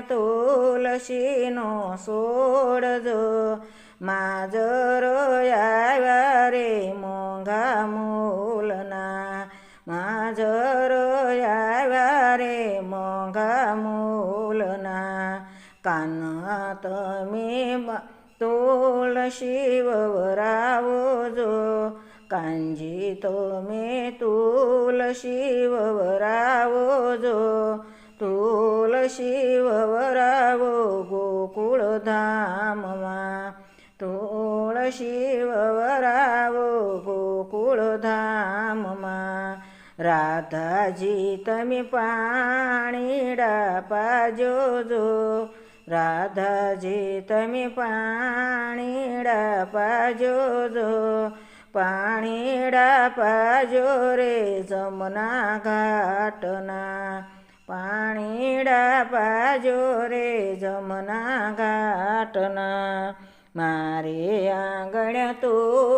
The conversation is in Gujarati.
तुलसीनो सोडजो माजर यावारे मोंगा मोलना. माजर यावारे मोंगा मोलना. कानात मी रावो जो कांजी तो मी तुलशी वरावजो તુલસી વરાવો જો તુલસી વવરાવો ગોકુળ ધામમાં તુલસી વવરાવો ગોકુળ ધામમાં રાધાજી, તમે પાણીડા પાજો જો. રાધાજી, તમે પાણીડા પાજો જો. પાણીડા પાજો રે જમના ઘાટના. પાણીડા પાજો રે જમના ઘાટના મારે આંગણ તો